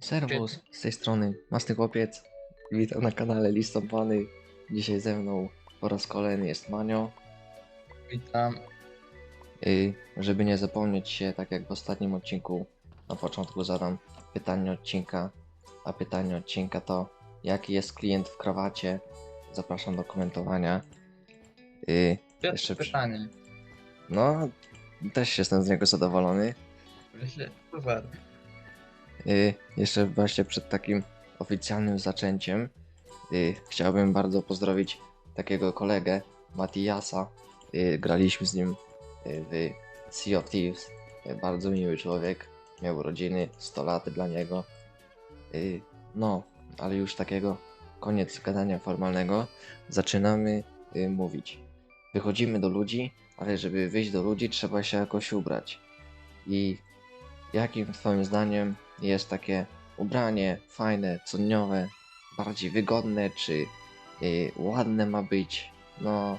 Serwus, z tej strony Masny Chłopiec. Witam na kanale Listopany. Dzisiaj ze mną po raz kolejny jest Manio. Witam. I żeby nie zapomnieć się, tak jak w ostatnim odcinku, na początku zadam pytanie odcinka. A pytanie odcinka to, jaki jest klient w krawacie? Zapraszam do komentowania. I Pierwsze Jeszcze przy- pytanie. no, też jestem z niego zadowolony. Myślę, super. Y, jeszcze właśnie przed takim oficjalnym zaczęciem y, chciałbym bardzo pozdrowić takiego kolegę, Matiasa. Y, graliśmy z nim w Sea of Thieves. Bardzo miły człowiek, miał urodziny, 100 lat dla niego. No, ale już takiego koniec gadania formalnego. Zaczynamy mówić. Wychodzimy do ludzi, ale żeby wyjść do ludzi trzeba się jakoś ubrać. I Jakim Twoim zdaniem jest takie ubranie fajne, cudniowe, bardziej wygodne, czy y, ładne ma być? No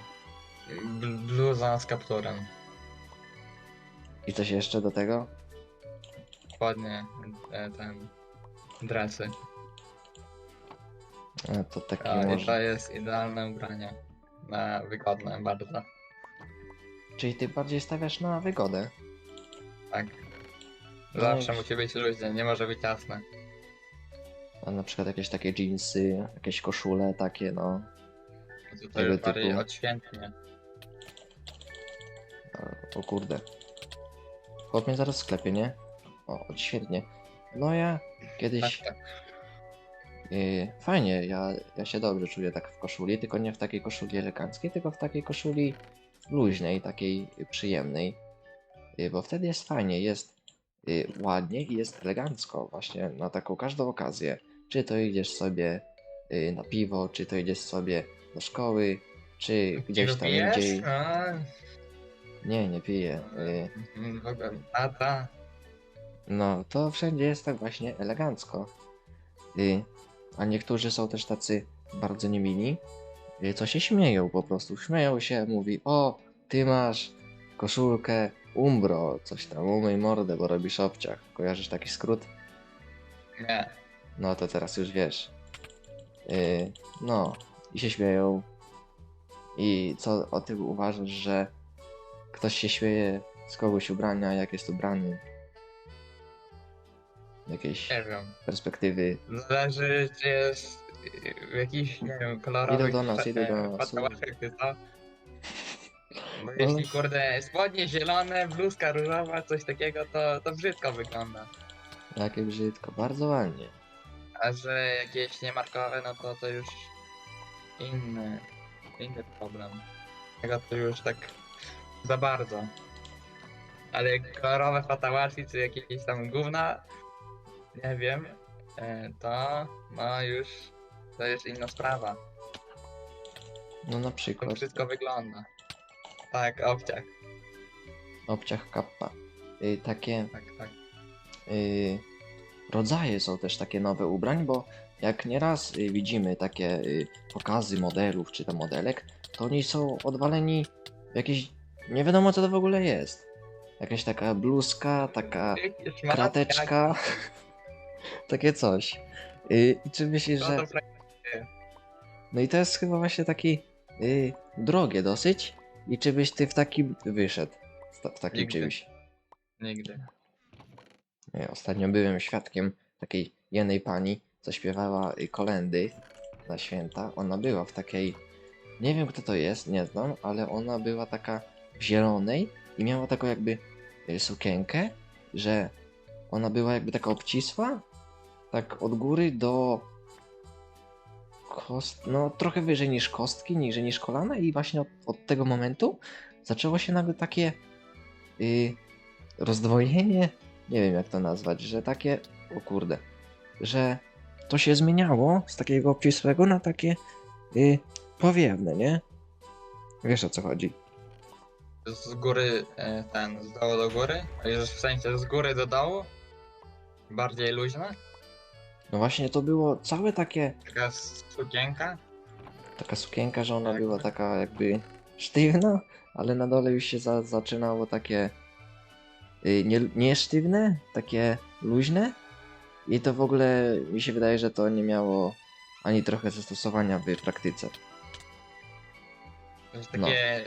Bl- Bluza z kapturem. i coś jeszcze do tego? Ładnie e, ten dresy. E, to takie A, I może. to jest idealne ubranie. Na wygodne bardzo. Czyli ty bardziej stawiasz na wygodę? Tak. No Zawsze musi być luźne, nie może być jasne. A na przykład jakieś takie jeansy, jakieś koszule takie, no. To, to Tego bardziej typu. odświętnie. O, o kurde. Chłop mnie zaraz w sklepie, nie? O, świetnie. No ja kiedyś. Tak, tak. Yy, fajnie, ja, ja się dobrze czuję tak w koszuli, tylko nie w takiej koszuli eleganckiej, tylko w takiej koszuli luźnej, takiej przyjemnej. Yy, bo wtedy jest fajnie, jest ładnie i jest elegancko, właśnie na taką każdą okazję. Czy to idziesz sobie yy, na piwo, czy to idziesz sobie do szkoły, czy gdzieś tam Pijesz? indziej. A, Nie, nie piję. Yy, mm, tata. No, to wszędzie jest tak właśnie elegancko. Y, a niektórzy są też tacy bardzo niemili, y, co się śmieją po prostu. Śmieją się, mówi, o, ty masz koszulkę Umbro, coś tam, umyj mordę, bo robisz obciach. Kojarzysz taki skrót? Nie. No to teraz już wiesz. Y, no, i się śmieją. I co o tym uważasz, że ktoś się śmieje z kogoś ubrania, jak jest ubrany? Jakieś Nie wiem. perspektywy. Zależy, czy jest w jakiś, nie wiem, kolorowych Idą do nas, idą do nas. patałaszkach, czy co? Bo jeśli, kurde, spodnie zielone, bluzka różowa, coś takiego, to, to brzydko wygląda. Jakie brzydko, bardzo ładnie. A że jakieś niemarkowe, no to to już inny, inny problem. Tego to już tak za bardzo. Ale kolorowe fatałaszki, czy jakieś tam gówna, nie wiem, e, to no już, to jest inna sprawa. No na To przykład wszystko wygląda. Tak, obciach, obciach kappa. Y, takie tak, tak. y, rodzaje są też takie nowe ubrań, bo jak nieraz y, widzimy takie y, pokazy modelów czy tam modelek, to oni są odwaleni w jakieś. Nie wiadomo co to w ogóle jest. Jakaś taka bluzka, taka Jakieś maski, krateczka. takie coś. Y, I czy myślisz, No że. to pra- No i to jest chyba właśnie taki y, drogie dosyć. I czy byś ty w takim wyszedł? W, ta, w takim Nigdy. czymś? Nigdy. Ostatnio byłem świadkiem takiej jednej pani, co śpiewała y, kolendy na święta. Ona była w takiej. Nie wiem kto to jest, nie znam, ale ona była taka w zielonej i miała taką jakby y, sukienkę, że ona była jakby taka obcisła, tak od góry do kost... no trochę wyżej niż kostki, niżej niż kolana i właśnie od, od tego momentu zaczęło się nagle takie y, rozdwojenie, nie wiem jak to nazwać, że takie, o kurde, że to się zmieniało z takiego obcisłego na takie y, powiewne, nie? Wiesz o co chodzi. z góry e, ten, z dołu do góry? A już w sensie z góry do dołu? Bardziej luźne? No właśnie to było całe takie, Taka sukienka? taka sukienka, że ona Tak. była taka jakby sztywna, ale na dole już się za, zaczynało takie y, nie, nie sztywne, takie luźne I to w ogóle mi się wydaje, że to nie miało ani trochę zastosowania w praktyce. To jest No. takie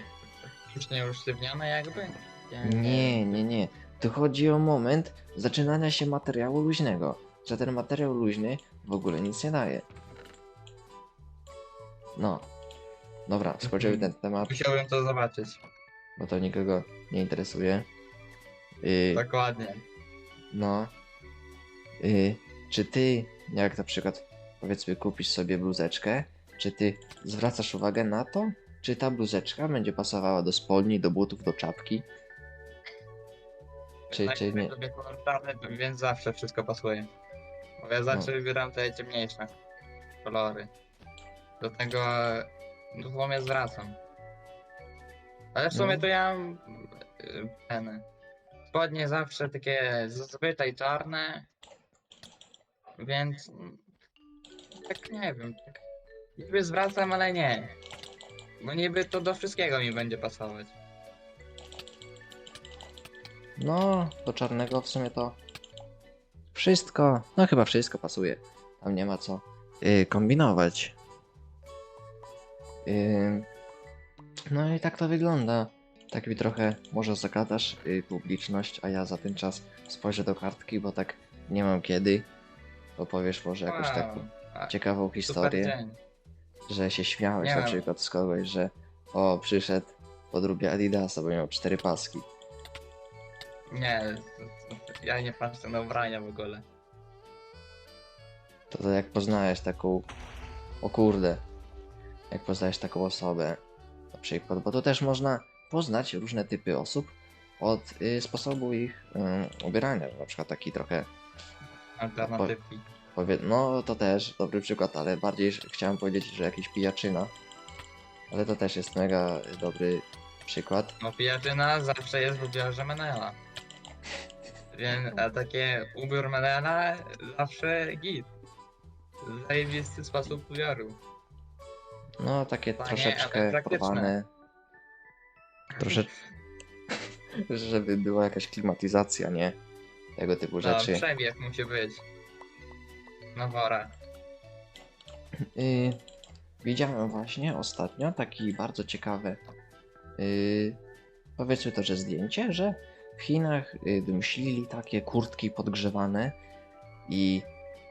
sztucznie usztywnione jakby? Nie, nie, nie. Tu chodzi o moment zaczynania się materiału luźnego. Że ten materiał luźny w ogóle nic nie daje. No. Dobra, skończymy ten temat, Musiałbym to zobaczyć. bo to nikogo nie interesuje. Yy, Dokładnie. No. Y, czy ty, jak na przykład powiedzmy kupisz sobie bluzeczkę, czy ty zwracasz uwagę na to, czy ta bluzeczka będzie pasowała do spodni, do butów, do czapki? Czy, tak, czy nie? lubię kolor czarny, więc zawsze wszystko pasuje. Bo ja zawsze wybieram te ciemniejsze kolory. Do tego no, w sumie zwracam. Ale w sumie No. to ja mam y, ten. Spodnie zawsze takie zazwyczaj i czarne. Więc mm, tak nie wiem. Tak, niby zwracam, ale nie. Bo niby to do wszystkiego mi będzie pasować. No, do czarnego w sumie to wszystko, no chyba wszystko pasuje. Tam nie ma co y, kombinować. Ym, no i tak to wygląda. Tak mi trochę może zagadasz y, publiczność, a ja za ten czas spojrzę do kartki, bo tak nie mam kiedy. Opowiesz może jakąś Wow, taką ciekawą historię, dzień. że się śmiałeś Nie na przykład z kogoś, że o, przyszedł podróbie Adidasa, bo miał cztery paski. Nie, to- to- ja nie patrzę na ubrania w ogóle. To, to jak poznajesz taką. O kurde. Jak poznajesz taką osobę, na przykład, bo to też można poznać różne typy osób od y, sposobu ich y, ubierania. Na przykład taki trochę. Alternatywki. Powie... No to też dobry przykład, ale bardziej że chciałem powiedzieć, że jakiś pijaczyna. Ale to też jest mega dobry przykład. No pijaczyna zawsze jest w ubiorze Menela. Więc a takie ubiór Menela zawsze git. Zajebisty sposób ubioru. No takie Panie, troszeczkę praktyczne. porwane. Troszeczkę. żeby była jakaś klimatyzacja, nie? Tego typu No, rzeczy. przewiew musi być. Na wora. Y, widziałem właśnie ostatnio taki bardzo ciekawe, y, powiedzmy to, że zdjęcie, że w Chinach y, wymyślili takie kurtki podgrzewane i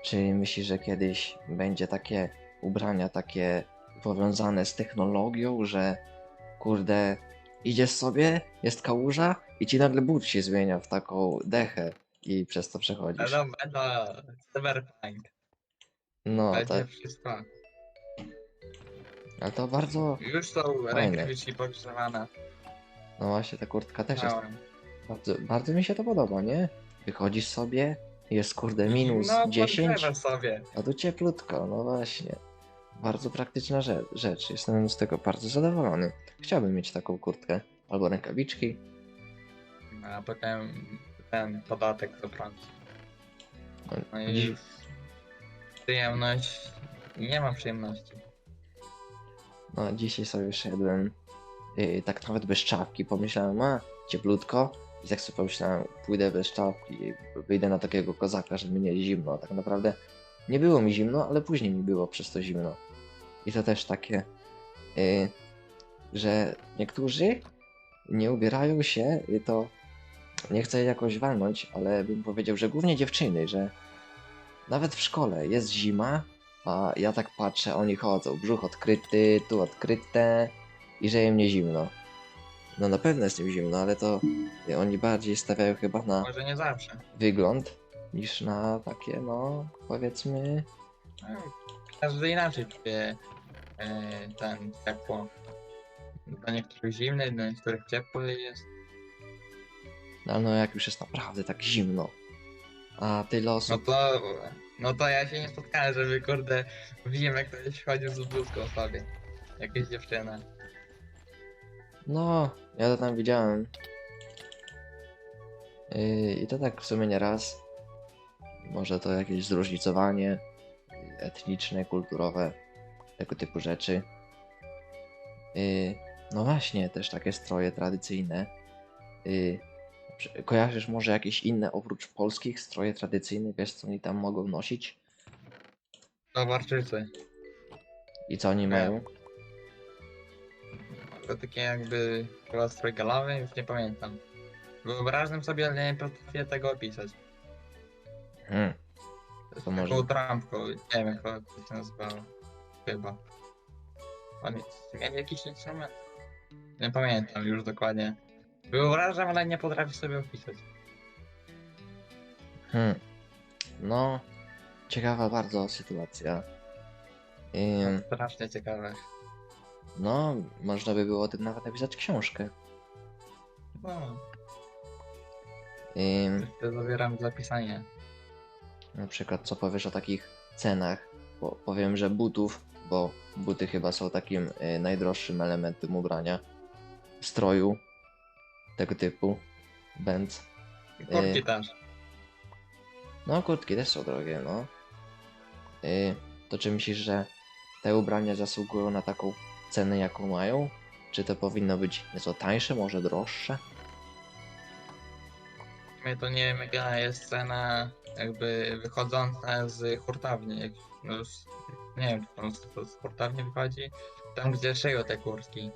czy myślisz, że kiedyś będzie takie ubrania takie powiązane z technologią, że kurde, idziesz sobie, jest kałuża i ci nagle but się zmienia w taką dechę i przez to przechodzisz. Będą, będą. Cyberpunk. No, Będzie tak, wszystko. ale to bardzo, Już są Fajne. rękawiczki podgrzewane. no właśnie ta kurtka też jest. Bardzo, bardzo mi się to podoba, nie? Wychodzisz sobie, jest kurde minus no, 10, podgrzewasz sobie. a tu cieplutko, no właśnie. Bardzo praktyczna rzecz, rzecz. Jestem z tego bardzo zadowolony. Chciałbym mieć taką kurtkę albo rękawiczki. A potem ten podatek do prądu. No i Dzi- przyjemność. Nie mam przyjemności. No, dzisiaj sobie szedłem, yy, tak nawet bez czapki. Pomyślałem, a cieplutko. I tak sobie pomyślałem, pójdę bez czapki wyjdę na takiego kozaka, żeby mnie zimno. Tak naprawdę nie było mi zimno, ale później mi było przez to zimno. I to też takie, yy, że niektórzy nie ubierają się, i to nie chcę jakoś walnąć, ale bym powiedział, że głównie dziewczyny, że nawet w szkole jest zima, a ja tak patrzę, oni chodzą, brzuch odkryty, tu odkryte i że im nie zimno. No na pewno jest im zimno, ale to oni bardziej stawiają chyba na Może nie zawsze. wygląd niż na takie, no powiedzmy, No, Każdy inaczej czuje e, ten ciepło. Dla niektórych zimny, dla niektórych ciepły jest. no, no jak już jest naprawdę tak zimno. A tyle No osób, to, no to ja się nie spotkałem, żeby kurde w zimę ktoś chodził z bluzką sobie. Jakieś dziewczyna. No ja to tam widziałem. Yy, I to tak w sumie nie raz. Może to jakieś zróżnicowanie etniczne, kulturowe, tego typu rzeczy. Yy, no właśnie, też takie stroje tradycyjne. Yy, Kojarzysz może jakieś inne oprócz polskich stroje tradycyjne? Wiesz co oni tam mogą nosić? Nowarczycy. I co oni Nie. mają? To takie jakby chyba galowy, już nie pamiętam. Wyobrażam sobie, ale nie potrafię tego opisać. Hmm. Z To może- taką trampką, nie wiem jak to się nazywało. Chyba. Oni mieli jakiś instrument? Nie pamiętam już dokładnie. Wyobrażam, ale nie potrafię sobie opisać. Hmm. No, ciekawa bardzo sytuacja. Ym, Strasznie ciekawe. No, można by było o tym nawet napisać książkę. No, Ym, to zabieram zapisanie. na przykład, co powiesz o takich cenach? Bo powiem, że butów, bo buty chyba są takim y, najdroższym elementem ubrania, stroju tego typu, Benz. I Kurtki Y. też. No, kurtki też są drogie, no. Y, to czy myślisz, że te ubrania zasługują na taką cenę, jaką mają? Czy to powinno być nieco tańsze, może droższe? My to nie wiem jaka jest cena jakby wychodząca z hurtowni. Jak, no już, nie wiem, czy z, hurtowni wychodzi, tam gdzie szyją te kurtki.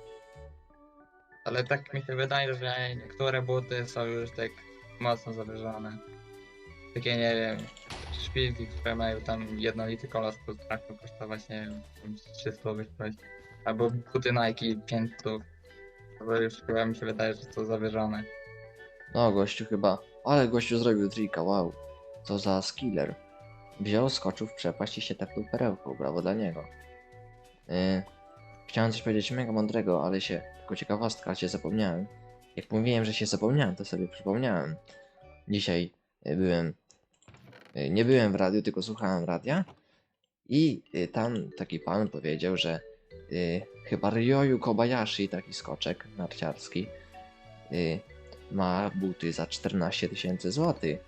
Ale tak mi się wydaje, że niektóre buty są już tak mocno zawyżone. Takie nie wiem, szpilki, które mają tam jednolity kolor, potrafią kosztować, nie wiem, tam z 300 wyjść. Albo buty Nike 500. To już chyba mi się wydaje, że to zawyżone. No, gościu chyba... Ale gościu zrobił trika, wow. Co za skiller. Wziął, skoczył w przepaść i się tepnął perełką, brawo dla niego. Yy, chciałem coś powiedzieć mega mądrego, ale się... Tylko ciekawostka, się zapomniałem. Jak mówiłem, że się zapomniałem, to sobie przypomniałem. Dzisiaj y, byłem... y, Nie byłem w radiu, tylko słuchałem radia. I y, tam taki pan powiedział, że y, chyba Ryoyu Kobayashi, taki skoczek narciarski, y, ma buty za 14 tysięcy złotych.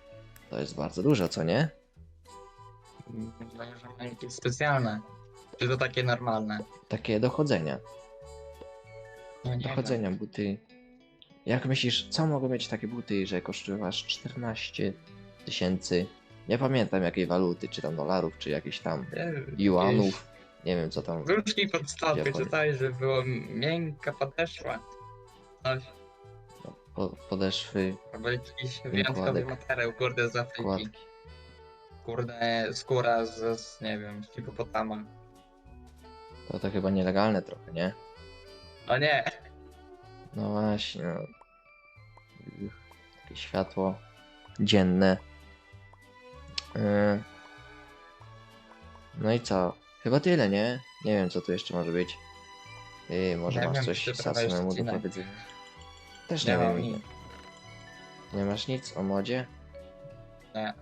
To jest bardzo dużo, co nie? Wydaje, że ma jakieś specjalne. Czy to takie normalne? Takie dochodzenia. No nie Dochodzenia, buty. Jak myślisz, co mogą mieć takie buty, że kosztują aż 14 tysięcy? Nie pamiętam jakiej waluty, czy tam dolarów, czy jakichś tam wiem. juanów. Nie wiem co tam. Wróżki pod stopy, Japonia. czytaj, że było miękka podeszła. Coś, Po, podeszwy, albo jakiś wyjątkowy Kładek. materiał, kurde, z Afryki. kładki. Kurde, skóra z, z nie wiem, z hipopotama. To to chyba nielegalne trochę, nie? O nie! No właśnie. No. Takie światło dzienne. Yy. No i co? Chyba tyle, nie? Nie wiem, co tu jeszcze może być. Yy, może Nie masz wiem, coś czy samemu prowadzisz do odcinek. powiedzenia. Też Nie nie, mam wiem. nic. Nie masz nic o modzie? Nie.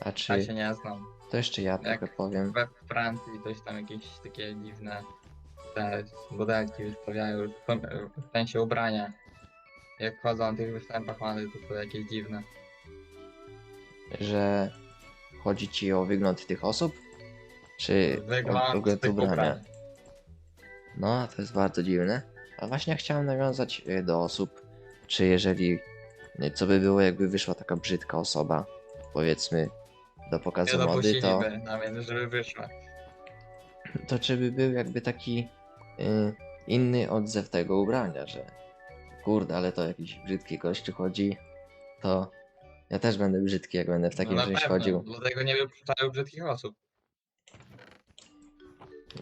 A Ja czy się nie znam. to jeszcze ja Jak- trochę powiem. We Francji coś tam jakieś takie dziwne te modelki wystawiają, w sensie ubrania. Jak chodzą na tych występach mamy, to to jakieś dziwne. Że chodzi ci o wygląd tych osób? Czy o Wygląd wygląd tych ubrania? No, to jest bardzo dziwne. A właśnie chciałem nawiązać e, do osób, czy jeżeli, nie, co by było, jakby wyszła taka brzydka osoba, powiedzmy, do Nie pokazu mody, to, dopuściliby nawet, żeby wyszła. to czy by był jakby taki y, inny odzew tego ubrania, że kurde, ale to jakiś brzydki gościu chodzi, to ja też będę brzydki, jak będę w takim no na czymś pewno, chodził. dlatego nie wypuszczają brzydkich osób.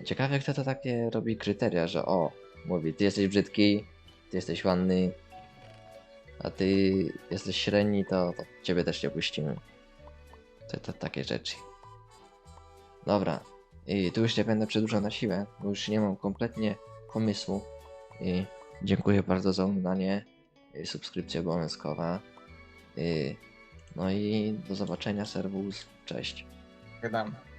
Ciekawe, kto to takie robi kryteria, że o, mówi, ty jesteś brzydki, ty jesteś ładny, a ty jesteś średni, to, to ciebie też nie puścimy. To, to takie rzeczy. Dobra, i tu już nie będę przedłużał na siłę, bo już nie mam kompletnie pomysłu. I dziękuję bardzo za oglądanie, subskrypcja obowiązkowa. I, no i do zobaczenia, serwus, cześć. Gadamy.